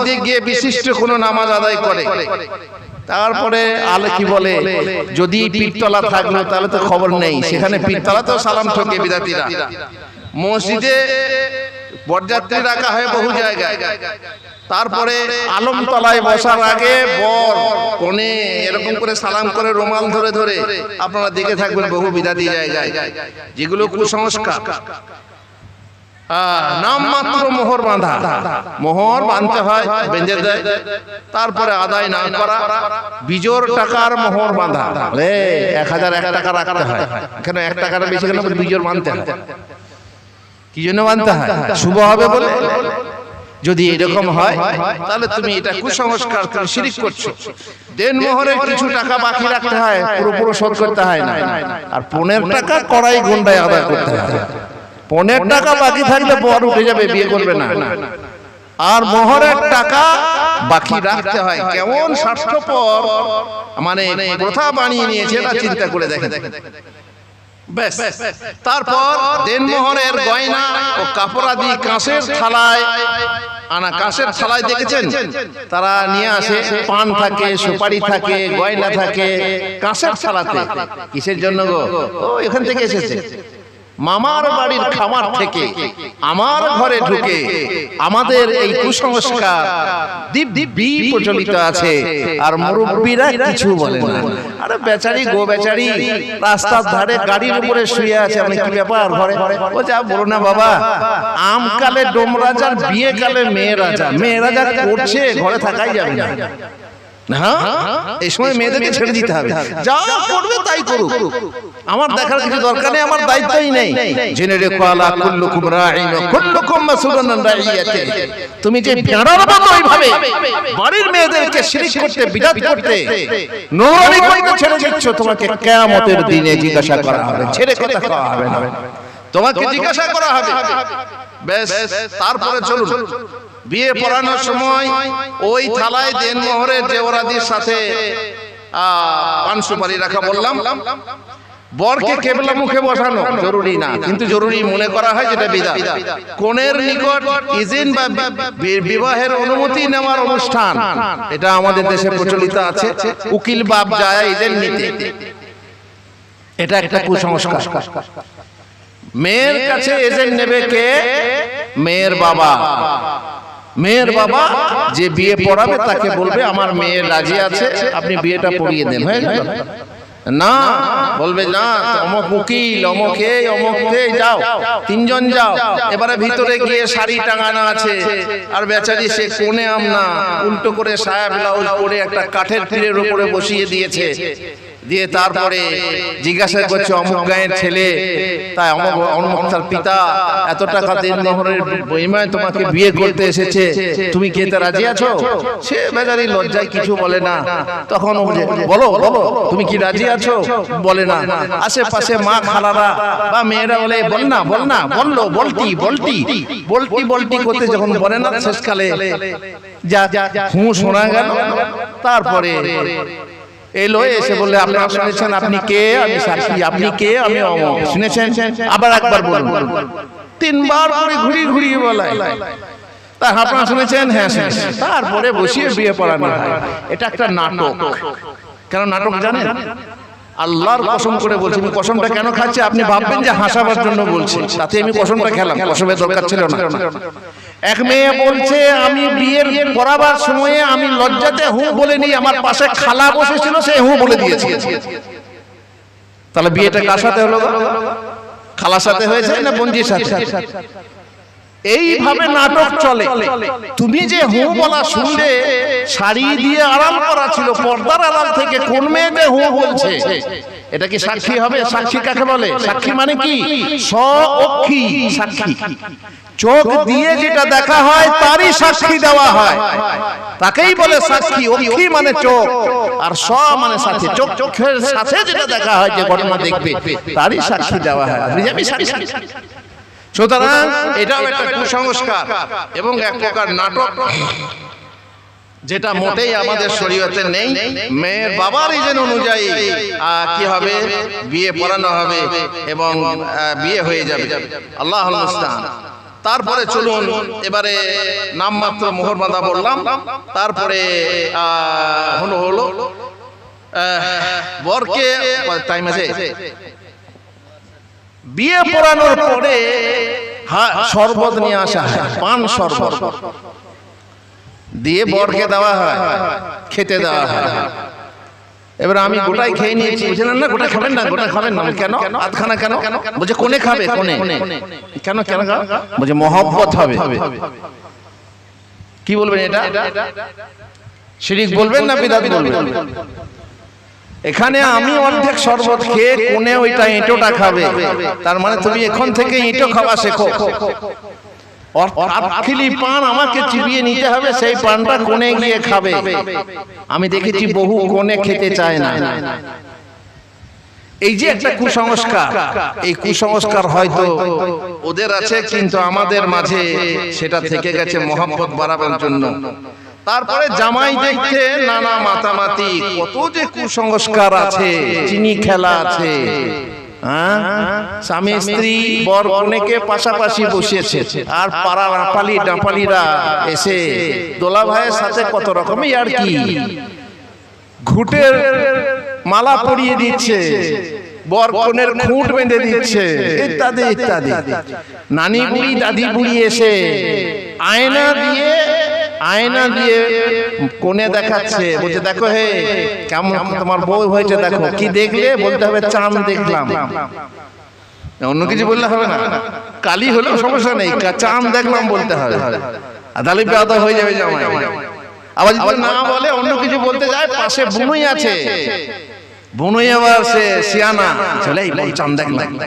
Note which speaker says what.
Speaker 1: মসজিদে গিয়ে বিশিষ্ট কোনো নামাজ আদায় করে। তারপরে আলে কি বলে, যদি পীরতলা থাকল, তাহলে তো খবর নেই। সেখানে পীরতলা তো সালাম ঠকে বিদাতিরা মসজিদে বরযাত্রী রাখা হয় বহু জায়গায়। তারপরে আলমতলায় বসার আগে বর, কোণে এরকম করে সালাম করে রোমাল ধরে ধরে আপনারা দেখে থাকবেন বহু বিদাতি জায়গায় যেগুলো কুসংস্কার। নাম মাত্র মোহর বাঁধা। মোহর বাঁধতে হয় বেঁধে দেয়। তারপরে আদায় না করা বিজোর টাকার মোহর বাঁধা। এক হাজার এক টাকা রাখতে হয়। কেন এক টাকার বেশি বিজোর বাঁধতে হয়। কি জন্য বাঁধতে হয়? শুভ হবে বলে? যদি এরকম হয় তাহলে তুমি এটা কুসংস্কার তুমি শিরিক করছ। দেন মোহরে কিছু টাকা বাকি রাখতে হয় পুরো পুরো শোধ করতে হয় না আর পনেরো টাকা কড়াই গুন্ডায় আদায় করতে হয়। পনেরো টাকা বাকি থাকলে বর উঠে যাবে বিয়ে করবে না। আর মোহরের টাকা বাকি রাখতে হয়। কেমন স্বার্থপর মানে প্রথা বানিয়ে নিয়েছে এটা চিন্তা করে দেখে ব্যাস। তারপর দেনমোহরের গয়না ও কাপড়াদি কাঁচের থালায়। আনা কাঁচের থালায় দেখেছেন? তারা নিয়ে আসে পান থাকে সুপারি থাকে গয়না থাকে কাঁচের থালাতে। কিসের জন্য গো? ও এখান থেকে এসেছে। মামার বাড়ির খামার থেকে আমার ঘরে ঢুকে আমাদের এই কুসংস্কার দীপ দিব্যি প্রচলিত আছে। আর মুরব্বীরা কিছু বলে না। আরে বেচারি গো বেচারি রাস্তার ধারে গাড়ির উপরে শুয়ে আছে। আমি কি ব্যাপার? ঘরে ও যা বলো না বাবা। আম কালে ডোম রাজার বিয়ে কালে মেয়ে রাজা মেয়ে রাজা করছে ঘরে থাকাই যাবে না। হ্যাঁ? এই সময় মেয়েদেরকে ছেড়ে দিতে হবে। যা করবে তাই করুক। আমার দেখার কিছু দরকার নেই আমার দায়িত্বই নেই। জেনে রেখো আলা কুল্লুকুম রাঈন কুল্লুকুম মাসউলুন আন রাইয়াতি তুমি যে ভেড়ার মতো এইভাবে বাড়ির মেয়েদেরকে শিরিক করতে বিদাত করতে করতে। ছেড়ে দিচ্ছ তোমাকে কিয়ামতের দিনে জিজ্ঞাসা করা হবে ছেড়ে কথা কওয়া হবে না। তোমাকে জিজ্ঞাসা করা হবে। বেশ তারপরে চলুন। বিয়ে পড়ানোর সময় ওই থালায় দেন মোহরের জেওরাদির সাথে। পান সুপারি রাখা বললাম। বরকে কেবলা মুখে বসানো জরুরি না। কিন্তু জরুরি মনে করা হয় যেটা বিদা কোনের নিকট ইজিন বা বিবাহের অনুমতি নেওয়ার অনুষ্ঠান। এটা আমাদের দেশে প্রচলিত আছে। উকিল বাপ যায় ইজেন নিতে। এটা একটা কুসংস্কার। মেয়ের কাছে এজেন্ট নেবে কে? মেয়ের বাবা। মেয়ের বাবা যে বিয়ে পড়াবে তাকে বলবে আমার মেয়ে রাজি আছে আপনি বিয়েটা পড়িয়ে দেন। হয়ে গেল না বলবে না অমক উকিল অমক এই অমক যাও তিনজন যাও এবারে ভিতরে গিয়ে শাড়ি টাঙানো আছে আর বেচারি সে কোণে আম না উল্টো করে সায়া ব্লাউজ পরে একটা কাঠের তীরের উপরে বসিয়ে দিয়েছে। দিয়ে তারপরে জিজ্ঞাসা করছে অমুক গায়ের ছেলে। তাই অমুক অমুক তার পিতা এত টাকা দিন নহরের বিনিময়ে তোমাকে বিয়ে করতে এসেছে। তুমি কি এতে রাজি আছো? সে বেচারি লজ্জায় কিছু বলে না। তখন বলো বলো তুমি কি রাজি আছো? বলে না। আশেপাশে মা খালারা বা মেয়েরা বলে বল না বল না বলল বলটি বলটি। বলটি বলটি করতে যখন বলে না? শেষকালে যা হু শোনা গেল। তারপরে এলো এসে বললে আপনারা শুনেছেন আপনি কে? আমি সাক্ষী আপনি কে? আমি অমর। শুনেছেন? আবার একবার বলুন। তিনবার করে ঘুরিয়ে ঘুরিয়ে বলায়। তা আপনারা শুনেছেন? হ্যাঁ শুনেছেন। তারপরে বসিয়ে বিয়ে পড়ানো হয়। এটা একটা নাটক। কেন নাটক জানেন? আল্লাহর কসম করে বলছি আমি কসমটা কেন খাচ্ছি? আপনি ভাববেন যে হাসাবার জন্য বলছি তাতে আমি কসমটা খেলাম কসমের দরকার ছিল না। এক মেয়ে বলছে আমি বিয়ের পড়াবার সময়ে আমি লজ্জাতে হু বলে নি আমার পাশে খালা বসেছিল সে হু বলে দিয়েছে। তাহলে বিয়েটা কার সাথে হলো? খালার সাথে হয়েছে না বঞ্জির সাথে? এইভাবে নাটক চলে। তুমি যে হু বলা শুনলে শাড়ি দিয়ে আরাম করা ছিল পর্দার আড়াল থেকে কোন মেয়েতে হু বলছে? এটা কি সাক্ষী হবে? সাক্ষী কাকে বলে? সাক্ষী মানে কি? স্বঅক্ষী সাক্ষী। চোখ দিয়ে যেটা দেখা হয় তারই সাক্ষী দেওয়া হয়। তাকেই বলে সাক্ষী। অক্ষী মানে চোখ। আর স মানে সাথে চোখ চোখের সাথে যেটা দেখা হয় যে ঘটনা দেখবে তারই সাক্ষী দেওয়া হয়। আপনি যাবি সাক্ষী। সুতরাং এটাও একটা কুসংস্কার এবং এক প্রকার নাটক যেটা মোটেই আমাদের শরীয়তে নেই। মেয়ের বাবার ইজেন অনুযায়ী কি হবে? বিয়ে পড়ানো হবে এবং বিয়ে হয়ে যাবে। আল্লাহ মুস্তান তারপরে চলুন এবারে নামমাত্র মোহর বাঁধা বললাম। তারপরে হলো হলো বরকে টাইম আছে। বিয়ে পড়ানোর পরে হ্যাঁ শরবত নিয়ে আসা হয় পান শরবত। দিয়ে বরকে দেওয়া হয় খেতে দেওয়া হয়। এবার আমি গোটাই খেয়ে নিয়েছি। বুঝলেন না? গোটা খাবেন না? গোটা খাবেন না? কেন? আধখানা কেন? বলছে কোনে খাবে? কোনে? কেন? কেন? বলছে মহব্বত হবে। কি বলবেন এটা? শিরিক বলবেন না বিদাত বলবেন? এখানে আমি অর্ধেক শরবত খেয়ে কোনে ওইটা এঁটোটা খাবে। তার মানে তুমি এখন থেকে এঁটো খাওয়া শেখো। আটখিলি পান আমাকে চিবিয়ে নিতে হবে সেই পানটা কোনে গিয়ে খাবে। আমি দেখেছি বহু কোনে খেতে চায় না। এই যে একটা কুসংস্কার এই কুসংস্কার হয়তো ওদের আছে কিন্তু আমাদের মাঝে সেটা থেকে গেছে মোহাম্মত বাড়াবার জন্য। তারপরে জামাই দেখতে নানা মাতামাতি কত যে কুসংস্কার আছে চিনি খেলা আছে হ্যাঁ? স্বামী স্ত্রী বর কনেকে পাশাপাশি বসিয়েছে। আর পাড়া ডাপালি ডাপালিরা এসে দোলা ভাইয়ের সাথে কত রকমই আর কি? ঘুটের মালা পরিয়ে দিচ্ছে বর কনের খুঁট বেঁধে দিচ্ছে ইত্যাদি ইত্যাদি নানি বুড়ি দাদি বুড়ি এসে আয়না দিয়ে আয়না দিয়ে কোণে দেখাচ্ছে বলছে দেখো হে কেমন তোমার বউ হয়েছে দেখো কি দেখলে? বলতে হবে চাঁদ দেখলাম। অন্য কিছু বললে হবে না। কালি হলেও সমস্যা নেই। কা- চাঁদ দেখলাম বলতে হবে। তাহলে বেদা হয়ে যাবে জামাই। আবার যদি না বলে অন্য কিছু বলতে যায় পাশে বুনুই আছে। বুনুই আবার সে সিয়ানা চলে এই চাঁদ দেখলাম।